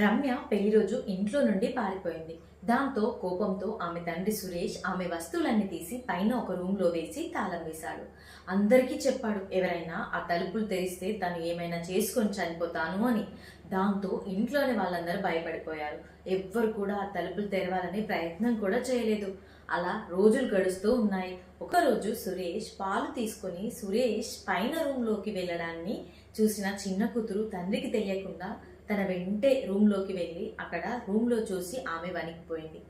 రమ్య పెళ్ళి రోజు ఇంట్లో నుండి పారిపోయింది. దాంతో కోపంతో ఆమె తండ్రి సురేష్ ఆమె వస్తువులన్నీ తీసి పైన ఒక రూమ్లో వేసి తాళం వేశాడు. అందరికీ చెప్పాడు ఎవరైనా ఆ తలుపులు తెరిస్తే తను ఏమైనా చేసుకొని చనిపోతాను అని. దాంతో ఇంట్లోని వాళ్ళందరూ భయపడిపోయారు. ఎవ్వరు కూడా ఆ తలుపులు తెరవాలని ప్రయత్నం కూడా చేయలేదు. అలా రోజులు గడుస్తూ ఉన్నాయి. ఒకరోజు సురేష్ పాలు తీసుకొని సురేష్ పైన రూమ్లోకి వెళ్ళడాన్ని చూసిన చిన్న కూతురు తండ్రికి తెలియకుండా తన వెంటే రూమ్లోకి వెళ్ళి అక్కడ రూమ్లో చూసి ఆమె వణికిపోయింది.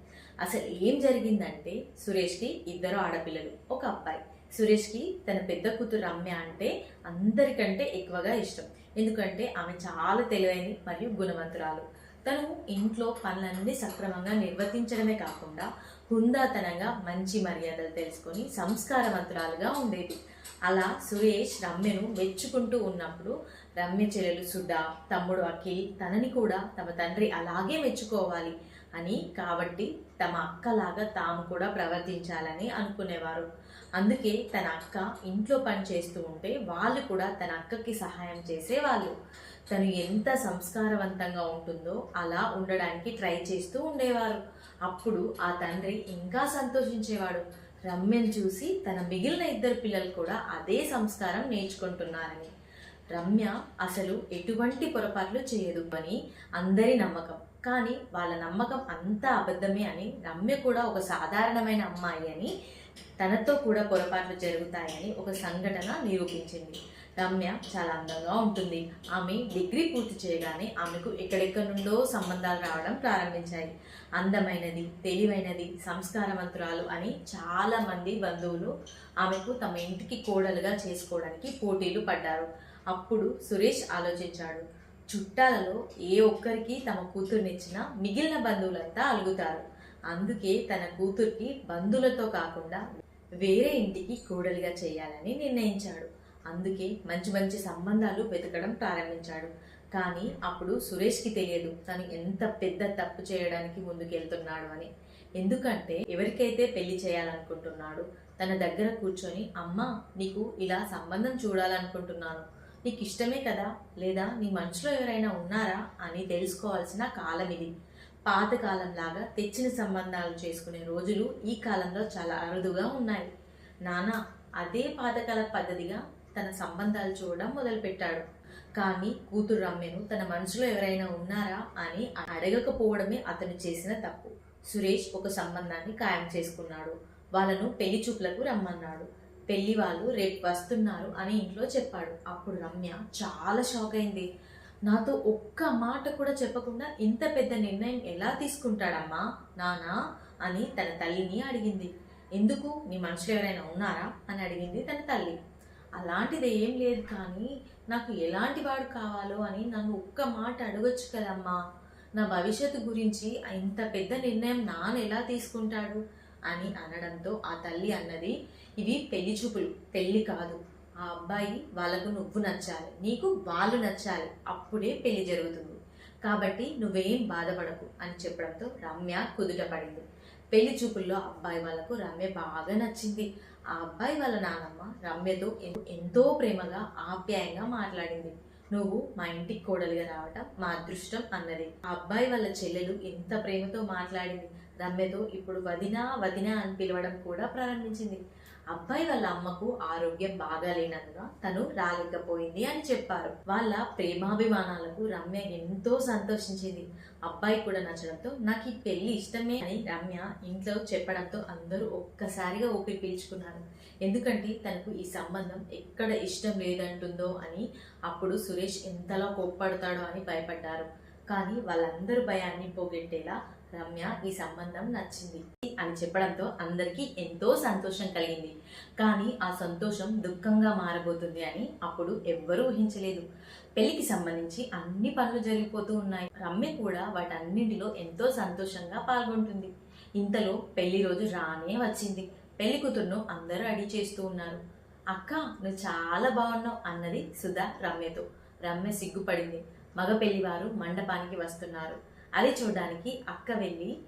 అసలు ఏం జరిగిందంటే సురేష్కి ఇద్దరు ఆడపిల్లలు ఒక అబ్బాయి. సురేష్కి తన పెద్ద కూతురు రమ్య అంటే అందరికంటే ఎక్కువగా ఇష్టం. ఎందుకంటే ఆమె చాలా తెలివైనది మరియు గుణవంతురాలు. తను ఇంట్లో పనులన్నీ సక్రమంగా నిర్వర్తించడమే కాకుండా హుందాతనంగా మంచి మర్యాదలు తెలుసుకొని సంస్కారవంతురాలుగా ఉండేది. అలా సురేష్ రమ్యను మెచ్చుకుంటూ ఉన్నప్పుడు రమ్య చెల్లెలు సుధా తమ్ముడు అఖిల్ తనని కూడా తమ తండ్రి అలాగే మెచ్చుకోవాలి అని కాబట్టి తమ అక్కలాగా తాము కూడా ప్రవర్తించాలని అనుకునేవారు. అందుకే తన అక్క ఇంట్లో పని చేస్తూ ఉంటే వాళ్ళు కూడా తన అక్కకి సహాయం చేసేవాళ్ళు. తను ఎంత సంస్కారవంతంగా ఉంటుందో అలా ఉండడానికి ట్రై చేస్తూ ఉండేవారు. అప్పుడు ఆ తండ్రి ఇంకా సంతోషించేవాడు. రమ్యను చూసి తన మిగిలిన ఇద్దరు పిల్లలు కూడా అదే సంస్కారం నేర్చుకుంటున్నారని. రమ్య అసలు ఎటువంటి పొరపాట్లు చేయదు అని అందరి నమ్మకం. కానీ వాళ్ళ నమ్మకం అంతా అబద్ధమే అని రమ్య కూడా ఒక సాధారణమైన అమ్మాయి అని తనతో కూడా పొరపాట్లు జరుగుతాయని ఒక సంఘటన నిరూపించింది. రమ్య చాలా అందంగా ఉంటుంది. ఆమె డిగ్రీ పూర్తి చేయగానే ఆమెకు ఎక్కడెక్కడి నుండో సంబంధాలు రావడం ప్రారంభించాయి. అందమైనది తెలివైనది సంస్కారవంతురాలు అని చాలా మంది బంధువులు ఆమెకు తమ ఇంటికి కోడలుగా చేసుకోవడానికి పోటీలు పడ్డారు. అప్పుడు సురేష్ ఆలోచించాడు. చుట్టాలలో ఏ ఒక్కరికి తమ కూతుర్నిచ్చినా మిగిలిన బంధువులంతా అలుగుతారు. అందుకే తన కూతుర్కి బంధువులతో కాకుండా వేరే ఇంటికి కూడలిగా చేయాలని నిర్ణయించాడు. అందుకే మంచి మంచి సంబంధాలు వెతకడం ప్రారంభించాడు. కానీ అప్పుడు సురేష్కి తెలియదు తను ఎంత పెద్ద తప్పు చేయడానికి ముందుకెళ్తున్నాడు అని. ఎందుకంటే ఎవరికైతే పెళ్ళి చేయాలనుకుంటున్నాడు తన దగ్గర కూర్చొని అమ్మ నీకు ఇలా సంబంధం చూడాలనుకుంటున్నాను. నీకు ఇష్టమే కదా? లేదా నీ మనసులో ఎవరైనా ఉన్నారా? అని తెలుసుకోవాల్సిన కాలం ఇది. పాతకాలం తెచ్చిన సంబంధాలు చేసుకునే రోజులు ఈ కాలంలో చాలా అరుదుగా ఉన్నాయి. నానా అదే పాతకాల పద్ధతిగా తన సంబంధాలు చూడడం మొదలుపెట్టాడు. కానీ కూతురు రమ్యను తన మనసులో ఎవరైనా ఉన్నారా? అని అడగకపోవడమే అతను చేసిన తప్పు. సురేష్ ఒక సంబంధాన్ని ఖాయం చేసుకున్నాడు. వాళ్ళను పెళ్ళి చూపులకు రమ్మన్నాడు. పెళ్ళి వాళ్ళు రేపు వస్తున్నారు అని ఇంట్లో చెప్పాడు. అప్పుడు రమ్య చాలా షాక్ అయింది. నాతో ఒక్క మాట కూడా చెప్పకుండా ఇంత పెద్ద నిర్ణయం ఎలా తీసుకుంటాడమ్మా నానా అని తన తల్లిని అడిగింది. ఎందుకు? నీ మనుషులు ఎవరైనా ఉన్నారా? అని అడిగింది తన తల్లి. అలాంటిది ఏం లేదు కానీ నాకు ఎలాంటి వాడు కావాలో అని నన్ను ఒక్క మాట అడగొచ్చు కదమ్మా. నా భవిష్యత్తు గురించి ఇంత పెద్ద నిర్ణయం నాన్న ఎలా తీసుకుంటాడు? అని అనడంతో ఆ తల్లి అన్నది ఇవి పెళ్ళి చూపులు పెళ్ళి కాదు. ఆ అబ్బాయి వాళ్ళకు నువ్వు నచ్చాలి. నీకు వాళ్ళు నచ్చాలి. అప్పుడే పెళ్ళి జరుగుతుంది. కాబట్టి నువ్వేం బాధపడకు అని చెప్పడంతో రమ్య కుదుట పడింది పెళ్ళి చూపుల్లో అబ్బాయి వాళ్ళకు రమ్య బాగా నచ్చింది. ఆ అబ్బాయి వాళ్ళ నానమ్మ రమ్యతో ఎంతో ప్రేమగా ఆప్యాయంగా మాట్లాడింది. నువ్వు మా ఇంటికి కోడలిగా రావటం మా అదృష్టం అన్నది. ఆ అబ్బాయి వాళ్ళ చెల్లెలు ఎంత ప్రేమతో మాట్లాడింది. రమ్యతో ఇప్పుడు వదినా వదినా అని పిలవడం కూడా ప్రారంభించింది. అబ్బాయి వాళ్ళ అమ్మకు ఆరోగ్యం బాగాలేనందున తను రాలేకపోయింది అని చెప్పారు. వాళ్ళ ప్రేమాభిమానాలకు రమ్య ఎంతో సంతోషించింది. అబ్బాయి కూడా నచ్చడంతో నాకు ఈ పెళ్ళి ఇష్టమే అని రమ్య ఇంట్లో చెప్పడంతో అందరూ ఒక్కసారిగా ఊపిరి పీల్చుకున్నారు. ఎందుకంటే తనకు ఈ సంబంధం ఎక్కడ ఇష్టం లేదంటుందో అని అప్పుడు సురేష్ ఎంతలా కోప్పడతాడో అని భయపడ్డారు. కానీ వాళ్ళందరూ భయాన్ని పోగొట్టేలా రమ్య ఈ సంబంధం నచ్చింది అని చెప్పడంతో అందరికీ ఎంతో సంతోషం కలిగింది. కానీ ఆ సంతోషం దుఃఖంగా మారబోతుంది అని అప్పుడు ఎవ్వరూ ఊహించలేదు. పెళ్ళికి సంబంధించి అన్ని పనులు జరిగిపోతూ ఉన్నాయి. రమ్య కూడా వాటన్నింటిలో ఎంతో సంతోషంగా పాల్గొంటుంది. ఇంతలో పెళ్ళి రోజు రానే వచ్చింది. పెళ్ళి కూతురును అందరూ అడి చేస్తూ ఉన్నారు. అక్క నువ్వు చాలా బాగున్నావు అన్నది సుధా రమ్యతో. రమ్య సిగ్గుపడింది. మగ పెళ్ళివారు మండపానికి వస్తున్నారు. అది చూడడానికి అక్క వెళ్ళి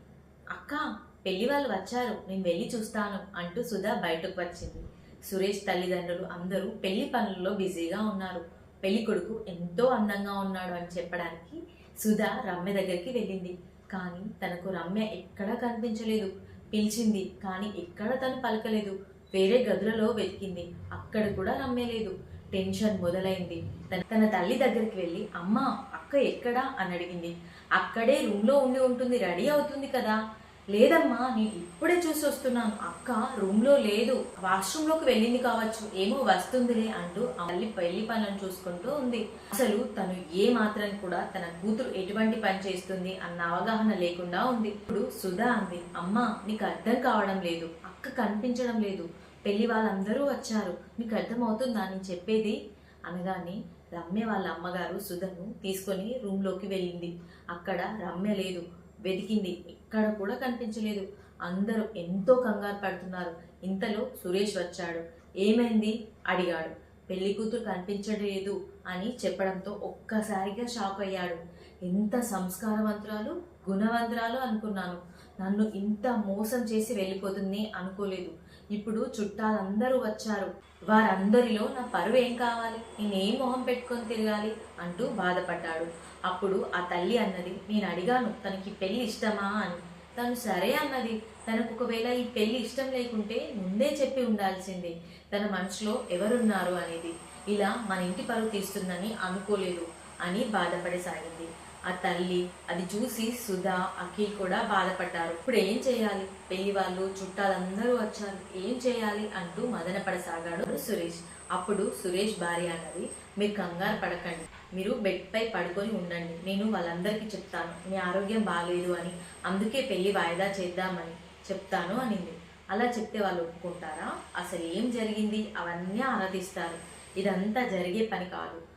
అక్క పెళ్ళి వాళ్ళు వచ్చారు నేను వెళ్ళి చూస్తాను అంటూ సుధా బయటకు వచ్చింది. సురేష్ తల్లిదండ్రులు అందరూ పెళ్ళి పనుల్లో బిజీగా ఉన్నారు. పెళ్ళి కొడుకు ఎంతో అందంగా ఉన్నాడు అని చెప్పడానికి సుధా రమ్య దగ్గరికి వెళ్ళింది. కానీ తనకు రమ్య ఎక్కడా కనిపించలేదు. పిలిచింది కానీ ఎక్కడ తను పలకలేదు. వేరే గదులలో వెతికింది. అక్కడ కూడా రమ్య లేదు. టెన్షన్ మొదలైంది. తన తన తల్లి దగ్గరికి వెళ్ళి అమ్మ అక్క ఎక్కడా? అని అడిగింది. అక్కడే రూమ్లో ఉండి ఉంటుంది రెడీ అవుతుంది కదా. లేదమ్మా నేను ఇప్పుడే చూసి వస్తున్నాను. అక్క రూమ్లో లేదు. వాష్రూమ్లోకి వెళ్ళింది కావచ్చు. ఏమో వస్తుందిలే అంటూ మళ్ళీ తల్లి పెళ్ళి పనులను చూసుకుంటూ ఉంది. అసలు తను ఏ మాత్రం కూడా తన కూతురు ఎటువంటి పని చేస్తుంది అన్న అవగాహన లేకుండా ఉంది. ఇప్పుడు సుధా అంది అమ్మా నీకు అర్థం కావడం లేదు. అక్క కనిపించడం లేదు. పెళ్ళి వాళ్ళందరూ వచ్చారు. నీకు అర్థమవుతుందా నేను చెప్పేది? అనగానే రమ్య వాళ్ళ అమ్మగారు సుధను తీసుకొని రూమ్లోకి వెళ్ళింది. అక్కడ రమ్య లేదు. వెతికింది. ఎక్కడ కూడా కనిపించలేదు. అందరూ ఎంతో కంగారు పడుతున్నారు. ఇంతలో సురేష్ వచ్చాడు. ఏమైంది? అడిగాడు. పెళ్ళి కూతురు కనిపించలేదు అని చెప్పడంతో ఒక్కసారిగా షాక్ అయ్యాడు. ఎంత సంస్కారవంతురాలు గుణవంతురాలు అనుకున్నాను. నన్ను ఇంత మోసం చేసి వెళ్ళిపోతుంది అనుకోలేదు. ఇప్పుడు చుట్టాలందరూ వచ్చారు. వారందరిలో నా పరువు ఏం కావాలి? నేనేం మొహం పెట్టుకొని తిరగాలి? అంటూ బాధపడ్డాడు. అప్పుడు ఆ తల్లి అన్నది నేను అడిగాను తనకి పెళ్ళి ఇష్టమా? అని. తను సరే అన్నది. తనకు ఒకవేళ ఈ పెళ్ళి ఇష్టం లేకుంటే ముందే చెప్పి ఉండాల్సిందే. తన మనసులో ఎవరున్నారు అనేది. ఇలా మన ఇంటి పరువు తీస్తుందని అనుకోలేదు అని బాధపడసాగింది. ఆ తల్లి అది చూసి సుధా అఖిల్ కూడా బాధపడ్డారు. ఇప్పుడు ఏం చేయాలి? పెళ్ళి వాళ్ళు చుట్టాలందరూ వచ్చారు. ఏం చేయాలి అంటూ మదన పడసాగాడు సురేష్. అప్పుడు సురేష్ భార్య అన్నది మీరు కంగారు పడకండి. మీరు బెడ్ పై పడుకొని ఉండండి. నేను వాళ్ళందరికీ చెప్తాను. మీ ఆరోగ్యం బాగాలేదు అని. అందుకే పెళ్ళి వాయిదా చేద్దామని చెప్తాను అనింది. అలా చెప్తే వాళ్ళు ఒప్పుకుంటారా? అసలు ఏం జరిగింది? అవన్నీ ఆరాధిస్తారు. ఇదంతా జరిగే పని కాదు.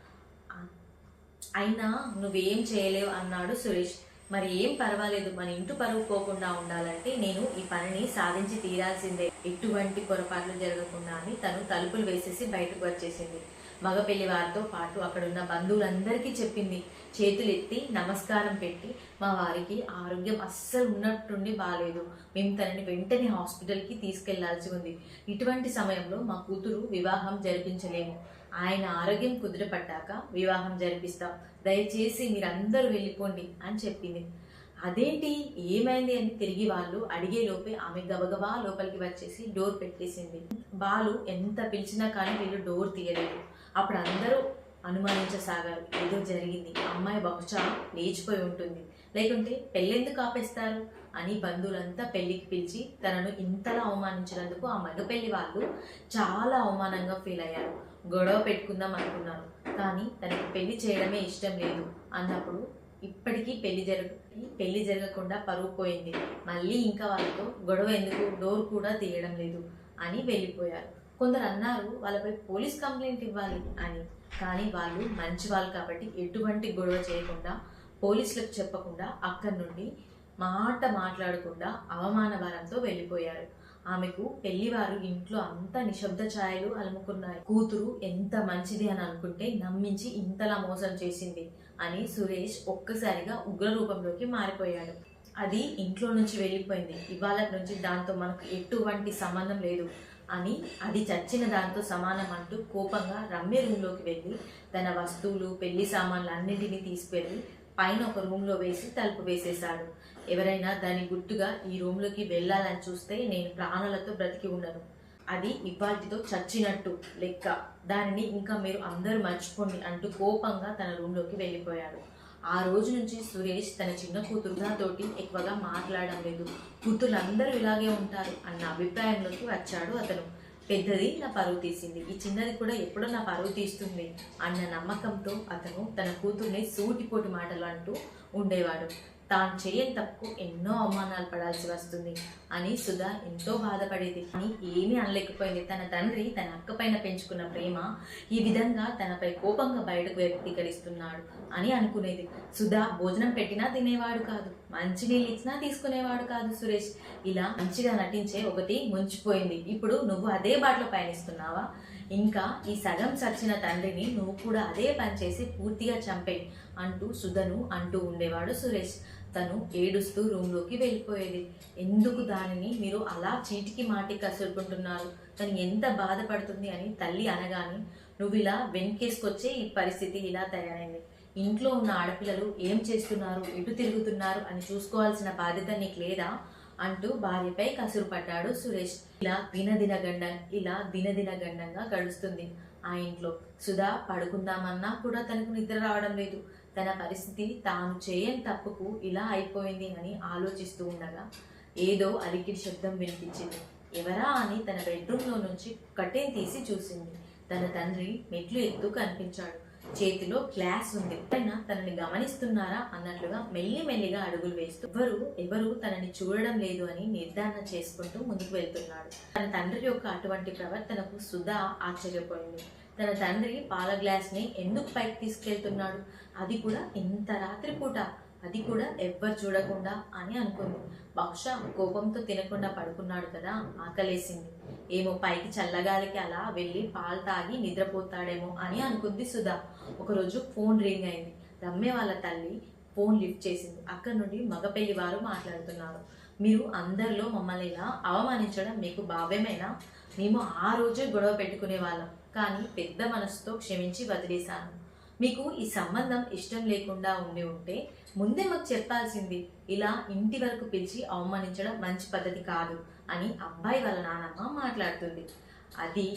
అయినా నువ్వేం చేయలేవు అన్నాడు సురేష్. మరి ఏం పర్వాలేదు మన ఇంటి పరువు పోకుండా ఉండాలంటే నేను ఈ పనిని సాధించి తీరాల్సిందే. ఎటువంటి పొరపాట్లు జరగకుండా అని తను తలుపులు వేసేసి బయటకు వచ్చేసింది. మగ పెళ్ళి వారితో పాటు అక్కడున్న బంధువులందరికీ చెప్పింది. చేతులు ఎత్తి నమస్కారం పెట్టి మా వారికి ఆరోగ్యం అస్సలు ఉన్నట్టుండి బాగాలేదు మేము తనని వెంటనే హాస్పిటల్కి తీసుకెళ్ళాల్సి ఉంది. ఇటువంటి సమయంలో మా కూతురు వివాహం జరిపించలేము. ఆయన ఆరోగ్యం కుదిరపడ్డాక వివాహం జరిపిస్తాం. దయచేసి మీరందరూ వెళ్ళిపోండి అని చెప్పింది. అదేంటి? ఏమైంది అని తిరిగి వాళ్ళు అడిగే లోపే ఆమె గబగబా లోపలికి వచ్చేసి డోర్ పెట్టేసింది. బాలు ఎంత పిలిచినా కానీ వీళ్ళు డోర్ తీయలేదు. అప్పుడు అందరూ అనుమానించసాగారు. ఏదో జరిగింది. అమ్మాయి బహుశా లేచిపోయి ఉంటుంది. లేకుంటే పెళ్ళెందుకు ఆపేస్తారు? అని బంధువులంతా పెళ్ళికి పిలిచి తనను ఇంతలా అవమానించినందుకు ఆ మగ పెళ్ళి వాళ్ళు చాలా అవమానంగా ఫీల్ అయ్యారు. గొడవ పెట్టుకుందాం అనుకున్నారు. కానీ తనకి పెళ్ళి చేయడమే ఇష్టం లేదు. అన్నప్పుడు ఇప్పటికీ పెళ్ళి జరగ పెళ్ళి జరగకుండా పరువు పోయింది. మళ్ళీ ఇంకా వాళ్ళతో గొడవ ఎందుకు? డోర్ కూడా తీయడం లేదు అని వెళ్ళిపోయారు. కొందరు అన్నారు వాళ్ళపై పోలీస్ కంప్లైంట్ ఇవ్వాలి అని. కానీ వాళ్ళు మంచి వాళ్ళు కాబట్టి ఎటువంటి గొడవ చేయకుండా పోలీసులకు చెప్పకుండా అక్కడి నుండి మాట మాట్లాడకుండా అవమాన భారంతో వెళ్ళిపోయారు. ఆమెకు పెళ్ళివారు ఇంట్లో అంత నిశ్శబ్ద ఛాయలు అలుముకున్నాయి. కూతురు ఎంత మంచిది అని అనుకుంటే నమ్మించి ఇంతలా మోసం చేసింది అని సురేష్ ఒక్కసారిగా ఉగ్ర రూపంలోకి మారిపోయాడు. అది ఇంట్లో నుంచి వెళ్ళిపోయింది. ఇవాళ నుంచి దాంతో మనకు ఎటువంటి సంబంధం లేదు అని అది చచ్చిన దాంతో సమానం అంటూ కోపంగా రమ్య రూమ్లోకి వెళ్ళి తన వస్తువులు పెళ్ళి సామాన్లు అన్నింటినీ తీసుకెళ్ళి పైన ఒక రూమ్లో వేసి తలుపు వేసేశాడు. ఎవరైనా దాని గుర్తుగా ఈ రూమ్లోకి వెళ్ళాలని చూస్తే నేను ప్రాణాలతో బ్రతికి ఉండను. అది ఇవాటితో చచ్చినట్టు లెక్క. దానిని ఇంకా మీరు అందరూ మర్చిపోండి అంటూ కోపంగా తన రూమ్లోకి వెళ్ళిపోయాడు. ఆ రోజు నుంచి సురేష్ తన చిన్న కూతురుగా తోటి ఎక్కువగా మాట్లాడడం లేదు. కూతురులందరూ ఇలాగే ఉంటారు అన్న అభిప్రాయంలోకి వచ్చాడు అతను. పెద్దది నా పరువు తీసింది. ఈ చిన్నది కూడా ఎప్పుడో నా పరువు తీస్తుంది అన్న నమ్మకంతో అతను తన కూతుర్ని సూటిపోటి మాటలు అంటూ ఉండేవాడు. తాను చేయని తప్పుకు ఎన్నో అవమానాలు పడాల్సి వస్తుంది అని సుధా ఎంతో బాధపడేది. కానీ ఏమీ అనలేకపోయింది. తన తండ్రి తన అక్క పైన పెంచుకున్న ప్రేమ ఈ విధంగా తనపై కోపంగా బయటకు వ్యక్తీకరిస్తున్నాడు అని అనుకునేది. సుధా భోజనం పెట్టినా తినేవాడు కాదు. మంచి నీళ్ళు ఇచ్చినా తీసుకునేవాడు కాదు సురేష్. ఇలా మంచిగా నటించే ఒకటి ముంచిపోయింది. ఇప్పుడు నువ్వు అదే బాటలో పయనిస్తున్నావా? ఇంకా ఈ సగం చచ్చిన తండ్రిని నువ్వు కూడా అదే పని చేసి పూర్తిగా చంపే అంటూ సుధను అంటూ ఉండేవాడు సురేష్. తను ఏడుస్తూ రూమ్లోకి వెళ్ళిపోయేది. ఎందుకు దానిని మీరు అలా చీటికి మాటికి కసురుకుంటున్నారు? తను ఎంత బాధపడుతుంది? అని తల్లి అనగానే నువ్వు ఇలా వెనకేసుకొచ్చే ఈ పరిస్థితి ఇలా తయారైంది. ఇంట్లో ఉన్న ఆడపిల్లలు ఏం చేస్తున్నారు? ఎటు తిరుగుతున్నారు? అని చూసుకోవాల్సిన బాధ్యత నీకు లేదా? అంటూ భార్యపై కసురుపడ్డాడు సురేష్. ఇలా దినదిన గండం ఇలా దినదిన గండంగా గడుస్తుంది ఆ ఇంట్లో. సుధా పడుకుందామన్నా కూడా తనకు నిద్ర రావడం లేదు. తన పరిస్థితి తాను చేయని తప్పుకు ఇలా అయిపోయింది అని ఆలోచిస్తూ ఉండగా ఏదో అలికిడి శబ్దం వినిపించింది. ఎవరా అని తన బెడ్రూమ్లో నుంచి కట్టెన్ తీసి చూసింది. తన తండ్రి మెట్లు ఎత్తు కనిపించాడు. చేతిలో గ్లాస్ ఉంది. పైన తనని గమనిస్తున్నారా అన్నట్లుగా మెల్లి మెల్లిగా అడుగులు వేస్తూ ఎవరు ఎవరు తనని చూడడం లేదు అని నిర్ధారణ చేసుకుంటూ ముందుకు వెళ్తున్నాడు. తన తండ్రి యొక్క అటువంటి ప్రవర్తనకు సుధా ఆశ్చర్యపోయింది. తన తండ్రి పాల గ్లాస్ని ఎందుకు పైకి తీసుకెళ్తున్నాడు? అది కూడా ఇంత రాత్రిపూట అది కూడా ఎవ్వరు చూడకుండా అని అనుకుంది. బహుశా కోపంతో తినకుండా పడుకున్నాడు కదా ఆకలేసింది. ఏమో పైకి చల్లగాలికి అలా వెళ్ళి పాలు తాగి నిద్రపోతాడేమో అని అనుకుంది సుధా. ఒకరోజు ఫోన్ రింగ్ అయింది. రమ్య వాళ్ళ తల్లి ఫోన్ లిఫ్ట్ చేసింది. అక్కడ నుండి మగ పెళ్ళి వారు మాట్లాడుతున్నారు. మీరు అందరిలో మమ్మల్ని ఇలా అవమానించడం మీకు భావ్యమేనా? మేము ఆ రోజే గొడవ పెట్టుకునే వాళ్ళం కానీ పెద్ద మనసుతో క్షమించి వదిలేశాను. మీకు ఈ సంబంధం ఇష్టం లేకుండా ఉండి ఉంటే ముందే మాకు చెప్పాల్సింది ఇలా ఇంటి వరకు పిలిచి అవమానించడం మంచి పద్ధతి కాదు అని అబ్బాయి వాళ్ళ నానమ్మ మాట్లాడుతుంది. అది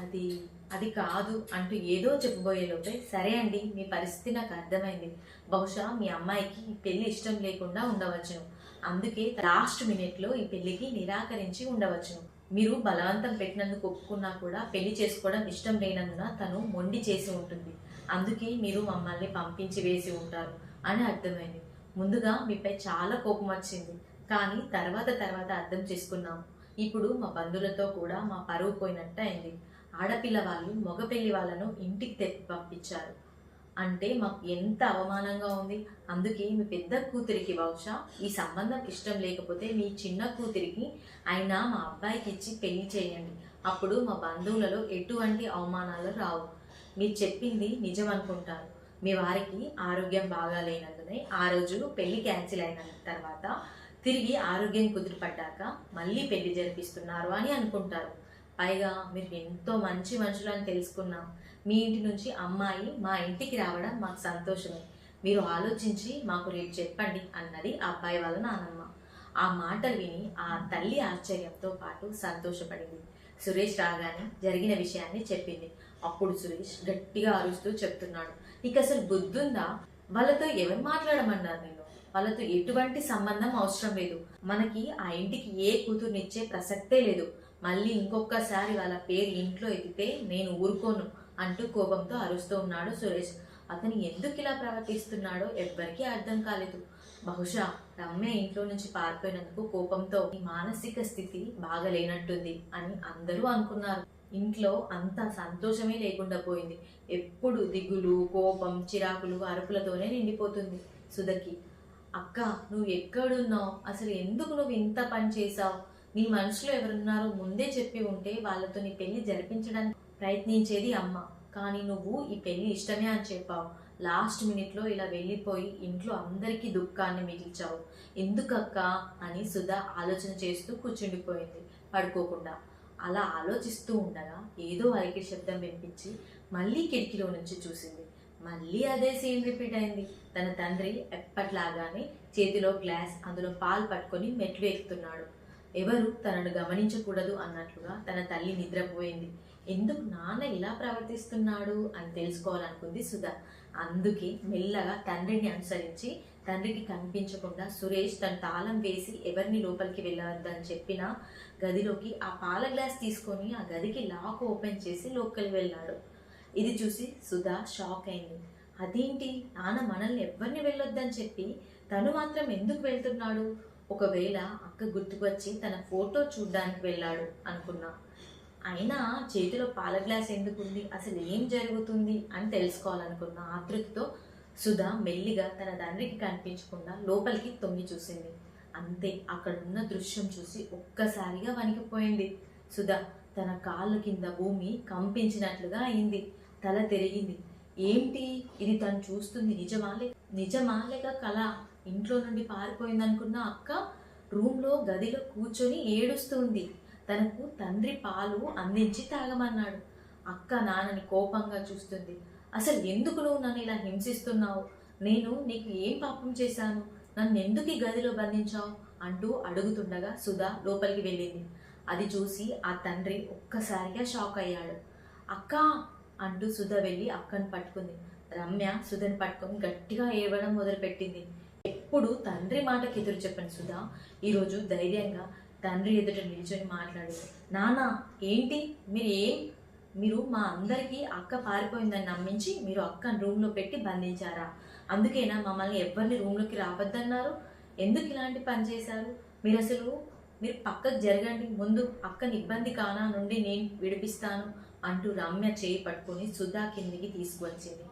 అది అది కాదు అంటూ ఏదో చెప్పబోయేలోపే సరే అండి మీ పరిస్థితి నాకు అర్థమైంది. బహుశా మీ అమ్మాయికి ఈ పెళ్ళి ఇష్టం లేకుండా ఉండవచ్చును. అందుకే లాస్ట్ మినిట్లో ఈ పెళ్ళికి నిరాకరించి ఉండవచ్చును. మీరు బలవంతం పెట్టినందుకు ఒప్పుకున్నా కూడా పెళ్ళి చేసుకోవడం ఇష్టం లేనందున తను మొండి చేసి ఉంటుంది. అందుకే మీరు మమ్మల్ని పంపించి వేసి ఉంటారు అని అర్థమైంది. ముందుగా మీపై చాలా కోపం వచ్చింది. కానీ తర్వాత తర్వాత అర్థం చేసుకున్నాము ఇప్పుడు మా బంధువులతో కూడా మా పరువు పోయినట్టు అయింది. ఆడపిల్ల వాళ్ళు మగ పెళ్ళి వాళ్ళను ఇంటికి తెప్పి పంపించారు. అంటే మాకు ఎంత అవమానంగా ఉంది. అందుకే మీ పెద్ద కూతురికి బహుశా ఈ సంబంధం ఇష్టం లేకపోతే మీ చిన్న కూతురికి అయినా మా అబ్బాయికి ఇచ్చి పెళ్ళి చేయండి. అప్పుడు మా బంధువులలో ఎటువంటి అవమానాలు రావు. మీరు చెప్పింది నిజం అనుకుంటారు మీ వారికి ఆరోగ్యం బాగాలేనందునే ఆ రోజు పెళ్ళి క్యాన్సిల్ అయిన తర్వాత తిరిగి ఆరోగ్యం కుదిరిపడ్డాక మళ్ళీ పెళ్ళి జరిపిస్తున్నారు అని అనుకుంటారు. పైగా మీరు ఎంతో మంచి మనుషులు అని తెలుసుకున్నాం. మీ ఇంటి నుంచి అమ్మాయి మా ఇంటికి రావడం మాకు సంతోషమే. మీరు ఆలోచించి మాకు రేపు చెప్పండి అన్నది అబ్బాయి వాళ్ళ నానమ్మ. ఆ మాటలు విని ఆ తల్లి ఆశ్చర్యంతో పాటు సంతోషపడింది. సురేష్ రాగానే జరిగిన విషయాన్ని చెప్పింది. అప్పుడు సురేష్ గట్టిగా అరుస్తూ చెప్తున్నాడు. నీకు అసలు బుద్ధుందా? వాళ్ళతో ఎవరు మాట్లాడమన్నారు నేను వాళ్ళతో ఎటువంటి సంబంధం అవసరం లేదు. మనకి ఆ ఇంటికి ఏ కూతుర్నిచ్చే ప్రసక్తే లేదు. మళ్ళీ ఇంకొకసారి వాళ్ళ పేరు ఇంట్లో ఎత్తితే నేను ఊరుకోను అంటూ కోపంతో అరుస్తూ ఉన్నాడు సురేష్. అతను ఎందుకు ఇలా ప్రవర్తిస్తున్నాడో ఎవ్వరికీ అర్థం కాలేదు. బహుశా రమ్య ఇంట్లో నుంచి పారిపోయినందుకు కోపంతో ఈ మానసిక స్థితి బాగలేనట్టుంది అని అందరూ అనుకున్నారు. ఇంట్లో అంత సంతోషమే లేకుండా పోయింది. ఎప్పుడు దిగులు కోపం చిరాకులు అరుపులతోనే నిండిపోతుంది. సుధకి అక్క నువ్వు ఎక్కడున్నావు? అసలు ఎందుకు నువ్వు ఇంత పని చేసావు నీ మనసులో ఎవరున్నారో ముందే చెప్పి ఉంటే వాళ్ళతో నీ పెళ్ళి జరిపించడానికి ప్రయత్నించేది అమ్మ. కానీ నువ్వు ఈ పెళ్ళి ఇష్టమే అని చెప్పావు. లాస్ట్ మినిట్లో ఇలా వెళ్ళిపోయి ఇంట్లో అందరికీ దుఃఖాన్ని మిగిల్చావు. ఎందుకక్క? అని సుధా ఆలోచన చేస్తూ కూర్చుండిపోయింది. పడుకోకుండా. అలా ఆలోచిస్తూ ఉండగా ఏదో అరికే శబ్దం వినిపించి మళ్ళీ కిటికీలో నుంచి చూసింది. మళ్ళీ అదే సీన్ రిపీట్ అయింది. తన తండ్రి ఎప్పట్లాగానే చేతిలో గ్లాస్ అందులో పాలు పట్టుకొని మెట్లు ఎక్కుతున్నాడు. ఎవరు తనను గమనించకూడదు అన్నట్లుగా తన తల్లి నిద్రపోయింది. ఎందుకు నాన్న ఇలా ప్రవర్తిస్తున్నాడు? అని తెలుసుకోవాలనుకుంది సుధా. అందుకే మెల్లగా తండ్రిని అనుసరించి తండ్రికి కనిపించకుండా సురేష్ తన తాళం వేసి ఎవరిని లోపలికి వెళ్ళవద్దని చెప్పిన గదిలోకి ఆ పాల గ్లాస్ తీసుకొని ఆ గదికి లాక్ ఓపెన్ చేసి లోపలికి వెళ్ళాడు. ఇది చూసి సుధా షాక్ అయింది. అదేంటి? నాన్న మనల్ని ఎవరిని వెళ్ళొద్దని చెప్పి తను మాత్రం ఎందుకు వెళ్తున్నాడు? ఒకవేళ అక్క గుర్తుకొచ్చి తన ఫోటో చూడ్డానికి వెళ్ళాడు అనుకున్నా. అయినా చేతిలో పాల గ్లాస్ ఎందుకుంది? అసలు ఏం జరుగుతుంది? అని తెలుసుకోవాలనుకున్న ఆతృతతో సుధా మెల్లిగా తన తండ్రికి కనిపించకుండా లోపలికి తొంగి చూసింది. అంతే. అక్కడున్న దృశ్యం చూసి ఒక్కసారిగా వణికిపోయింది సుధా తన కాళ్ళ కింద భూమి కంపించినట్లుగా అయింది. తల తిరిగింది. ఏంటి? ఇది తను చూస్తుంది నిజమాలే నిజమాలేక కళ ఇంట్లో నుండి పారిపోయిందనుకున్న అక్క రూమ్లో గదిలో కూర్చొని ఏడుస్తుంది. తనకు తండ్రి పాలు అందించి తాగమన్నాడు. అక్క నాన్నని కోపంగా చూస్తుంది. అసలు ఎందుకు నువ్వు నన్ను ఇలా హింసిస్తున్నావు? నేను నీకు ఏం పాపం చేశాను? నన్ను ఎందుకు ఈ గదిలో బంధించావు? అంటూ అడుగుతుండగా సుధా లోపలికి వెళ్ళింది. అది చూసి ఆ తండ్రి ఒక్కసారిగా షాక్ అయ్యాడు. అక్క! అంటూ సుధ వెళ్ళి అక్కను పట్టుకుంది. రమ్య సుధని పట్టుకొని గట్టిగా ఏడవడం మొదలుపెట్టింది. ఎప్పుడు తండ్రి మాటకి ఎదురు చెప్పండి సుధా. ఈరోజు ధైర్యంగా తండ్రి ఎదుట నిల్చొని మాట్లాడింది నానా ఏంటి? మీరు ఏం? మీరు మా అందరికీ అక్క పారిపోయిందని నమ్మించి మీరు అక్కని రూమ్లో పెట్టి బంధించారా? అందుకేనా మమ్మల్ని ఎవరిని రూమ్లోకి రావద్దన్నారు? ఎందుకు ఇలాంటి పని చేశారు? మీరు అసలు మీరు పక్కకు జరగండి ముందు అక్కని ఇబ్బంది కానా నుండి నేను విడిపిస్తాను అంటూ రమ్య చేయి పట్టుకుని సుధా కిందికి తీసుకువచ్చింది.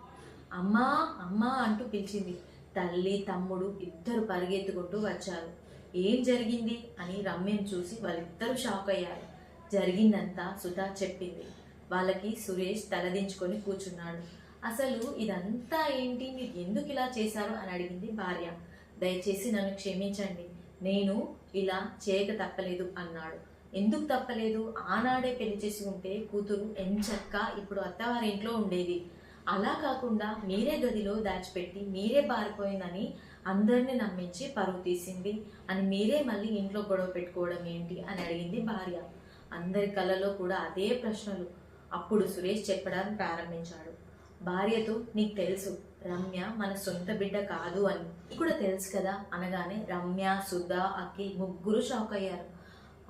అమ్మా అమ్మా అంటూ పిలిచింది. తల్లి తమ్ముడు ఇద్దరు పరిగెత్తుకుంటూ వచ్చారు. ఏం జరిగింది అని రమ్యను చూసి వాళ్ళిద్దరూ షాక్ అయ్యారు. జరిగిందంతా సుధా చెప్పింది. వాళ్ళకి సురేష్ తలదించుకొని కూర్చున్నాడు. అసలు ఇదంతా ఏంటి? మీరు ఎందుకు ఇలా చేశారు? అని అడిగింది భార్య. దయచేసి నన్ను క్షమించండి. నేను ఇలా చేయక తప్పలేదు అన్నాడు. ఎందుకు తప్పలేదు? ఆనాడే పెళ్ళి చేసి ఉంటే కూతురు ఎంచక్క ఇప్పుడు అత్తవారింట్లో ఉండేది. అలా కాకుండా మీరే గదిలో దాచిపెట్టి మీరే పారిపోయిందని అందరిని నమ్మించి పరువు తీసింది. అని మీరే మళ్ళీ ఇంట్లో గొడవ పెట్టుకోవడం ఏంటి? అని అడిగింది భార్య. అందరి కళ్ళలో కూడా అదే ప్రశ్నలు. అప్పుడు సురేష్ చెప్పడం ప్రారంభించాడు. భార్యతో నీకు తెలుసు రమ్య మన సొంత బిడ్డ కాదు అని. కూడా తెలుసు కదా అనగానే రమ్య సుధా అఖిల్ ముగ్గురు షాక్ అయ్యారు.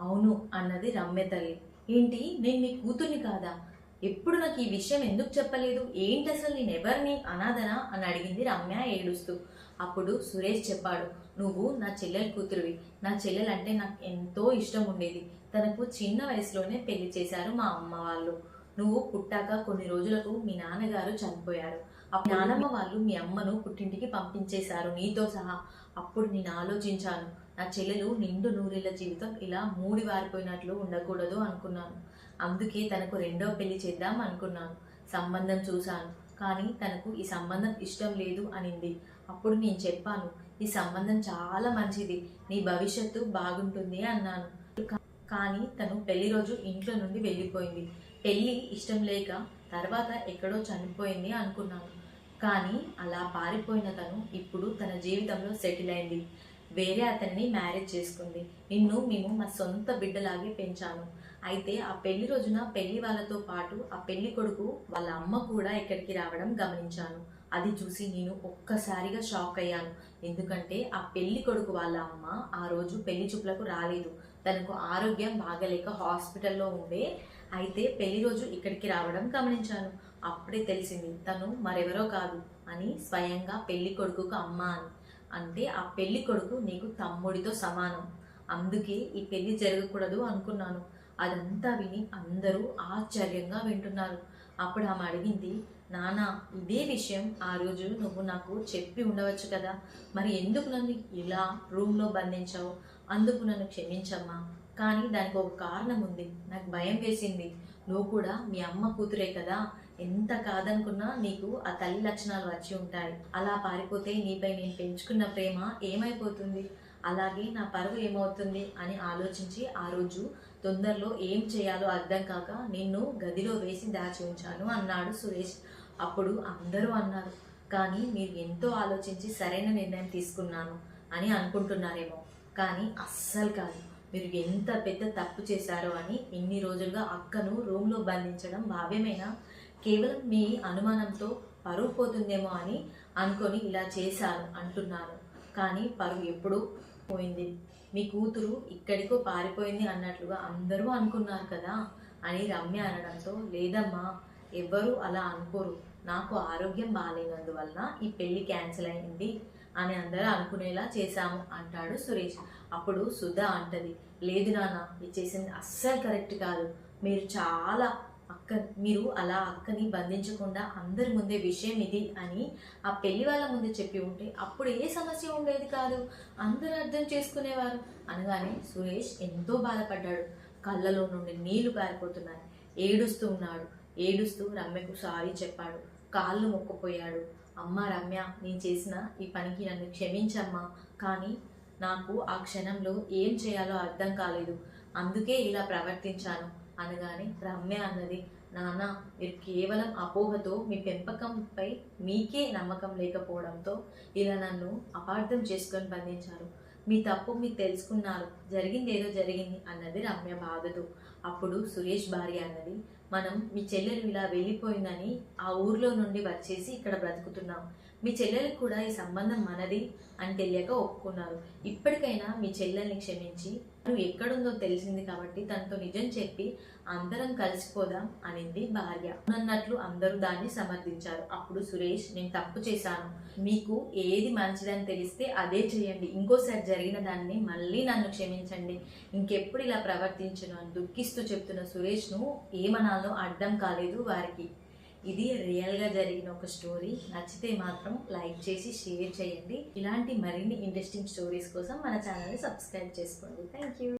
అవును అన్నది రమ్య తల్లి. ఏంటి నేను నీ కూతుర్ని కాదా? ఎప్పుడు నాకు ఈ విషయం ఎందుకు చెప్పలేదు? ఏంటి అసలు నేను ఎవరిని? అనాథనా? అని అడిగింది రమ్య ఏడుస్తూ. అప్పుడు సురేష్ చెప్పాడు నువ్వు నా చెల్లెలు కూతురువి. నా చెల్లెలు అంటే నాకు ఎంతో ఇష్టం ఉండేది. తనకు చిన్న వయసులోనే పెళ్ళి చేశారు మా అమ్మ వాళ్ళు. నువ్వు పుట్టాక కొన్ని రోజులకు మీ నాన్నగారు చనిపోయారు. అప్పుడు నానమ్మ వాళ్ళు మీ అమ్మను పుట్టింటికి పంపించేశారు. నీతో సహా అప్పుడు నేను ఆలోచించాను. నా చెల్లెలు నిండు నూరేళ్ళ జీవితం ఇలా మూడి వారిపోయినట్లు ఉండకూడదు అనుకున్నాను. అందుకే తనకు రెండో పెళ్ళి చేద్దాం అనుకున్నాను. సంబంధం చూశాను. కానీ తనకు ఈ సంబంధం ఇష్టం లేదు అనింది. అప్పుడు నేను చెప్పాను ఈ సంబంధం చాలా మంచిది. నీ భవిష్యత్తు బాగుంటుంది అన్నాను. కానీ తను పెళ్ళి రోజు ఇంట్లో నుండి వెళ్ళిపోయింది. పెళ్ళి ఇష్టం లేక తర్వాత ఎక్కడో చనిపోయింది అనుకున్నాను. కానీ అలా పారిపోయిన తను ఇప్పుడు తన జీవితంలో సెటిల్ అయింది. వేరే అతన్ని మ్యారేజ్ చేసుకుంది. నిన్ను మేము మా సొంత బిడ్డలాగే పెంచాను అయితే ఆ పెళ్ళి రోజున పెళ్ళి వాళ్ళతో పాటు ఆ పెళ్ళి కొడుకు వాళ్ళ అమ్మ కూడా ఇక్కడికి రావడం గమనించాను. అది చూసి నేను ఒక్కసారిగా షాక్ అయ్యాను. ఎందుకంటే ఆ పెళ్ళి కొడుకు వాళ్ళ అమ్మ ఆ రోజు పెళ్ళి చూపులకు రాలేదు. తనకు ఆరోగ్యం బాగలేక హాస్పిటల్లో ఉండే అయితే పెళ్ళి రోజు ఇక్కడికి రావడం గమనించాను. అప్పుడే తెలిసింది తను మరెవరో కాదు అని స్వయంగా పెళ్ళి కొడుకుకు అమ్మ అని అంటే ఆ పెళ్ళి కొడుకు నీకు తమ్ముడితో సమానం. అందుకే ఈ పెళ్ళి జరగకూడదు అనుకున్నాను. అదంతా విని అందరూ ఆశ్చర్యంగా వింటున్నారు. అప్పుడు ఆమె అడిగింది నానా ఇదే విషయం ఆ రోజు నువ్వు నాకు చెప్పి ఉండవచ్చు కదా? మరి ఎందుకు నన్ను ఇలా రూమ్లో బంధించావు? అందుకు నన్ను క్షమించమ్మా. కానీ దానికి ఒక కారణం ఉంది నాకు భయం వేసింది. నువ్వు కూడా మీ అమ్మ కూతురే కదా. ఎంత కాదనుకున్నా నీకు ఆ తల్లి లక్షణాలు వచ్చి ఉంటాయి. అలా పారిపోతే నీపై నేను పెంచుకున్న ప్రేమ ఏమైపోతుంది? అలాగే నా పరువు ఏమవుతుంది అని ఆలోచించి ఆ రోజు తొందరలో ఏం చేయాలో అర్థం కాక నిన్ను గదిలో వేసి దాచి ఉంచాను అన్నాడు సురేష్. అప్పుడు అందరూ అన్నారు కానీ మీరు ఎంతో ఆలోచించి సరైన నిర్ణయం తీసుకున్నాను అని అనుకుంటున్నారేమో. కానీ అస్సలు కాదు. మీరు ఎంత పెద్ద తప్పు చేశారో అని ఇన్ని రోజులుగా అక్కను రూమ్లో బంధించడం భావ్యమేనా? కేవలం మీ అనుమానంతో పరువు పోతుందేమో అని అనుకొని ఇలా చేశాను అంటున్నాను. కానీ పరువు ఎప్పుడూ పోయింది. మీ కూతురు ఇక్కడికో పారిపోయింది అన్నట్లుగా అందరూ అనుకున్నారు కదా అని రమ్య అనడంతో లేదమ్మా ఎవ్వరూ అలా అనుకోరు. నాకు ఆరోగ్యం బాగాలేనందువలన ఈ పెళ్ళి క్యాన్సిల్ అయింది. అని అందరూ అనుకునేలా చేశాము అంటాడు సురేష్. అప్పుడు సుధా అంటది లేదు నాన్న ఇది చేసింది అస్సలు కరెక్ట్ కాదు. మీరు చాలా అక్క మీరు అలా అక్కని బంధించకుండా అందరి ముందే విషయం ఇది అని ఆ పెళ్ళి వాళ్ళ ముందే చెప్పి ఉంటే అప్పుడు ఏ సమస్య ఉండేది కాదు. అందరూ అర్థం చేసుకునేవారు. అనగానే సురేష్ ఎంతో బాధపడ్డాడు. కళ్ళలో నుండి నీళ్ళు పారిపోతున్నాయి. ఏడుస్తూ ఉన్నాడు. ఏడుస్తూ రమ్యకు సారీ చెప్పాడు. కాళ్ళు మొక్కపోయాడు. అమ్మ రమ్య నేను చేసిన ఈ పనికి నన్ను క్షమించమ్మా. కానీ నాకు ఆ క్షణంలో ఏం చేయాలో అర్థం కాలేదు. అందుకే ఇలా ప్రవర్తించాను. అనగానే రమ్య అన్నది నాన్న మీరు కేవలం అపోహతో మీ పెంపకంపై మీకే నమ్మకం లేకపోవడంతో ఇలా నన్ను అపార్థం చేసుకొని బంధించారు. మీ తప్పు మీరు తెలుసుకున్నారు. జరిగింది ఏదో జరిగింది అన్నది రమ్య బాధతో. అప్పుడు సురేష్ భార్య అన్నది మనం మీ చెల్లెలు ఇలా వెళ్ళిపోయిందని ఆ ఊర్లో నుండి వచ్చేసి ఇక్కడ బ్రతుకుతున్నాం. మీ చెల్లెలకు కూడా ఈ సంబంధం మనది అని తెలియక ఒప్పుకున్నారు. ఇప్పటికైనా మీ చెల్లెల్ని క్షమించి నువ్వు ఎక్కడుందో తెలిసింది కాబట్టి తనతో నిజం చెప్పి అందరం కలిసిపోదాం అనింది భార్య. అన్నట్లు అందరూ దాన్ని సమర్థించారు. అప్పుడు సురేష్ నేను తప్పు చేశాను. మీకు ఏది మంచిదని తెలిస్తే అదే చేయండి. ఇంకోసారి జరిగిన దాన్ని మళ్ళీ నన్ను క్షమించండి. ఇంకెప్పుడు ఇలా ప్రవర్తించను అని దుఃఖిస్తూ చెప్తున్న సురేష్ను ఏమనాలో అర్థం కాలేదు వారికి. ఇది రియల్గా జరిగిన ఒక స్టోరీ నచ్చితే మాత్రం లైక్ చేసి షేర్ చేయండి. ఇలాంటి మరిన్ని ఇంట్రెస్టింగ్ స్టోరీస్ కోసం మన ఛానల్ని సబ్స్క్రైబ్ చేసుకోండి. Thank you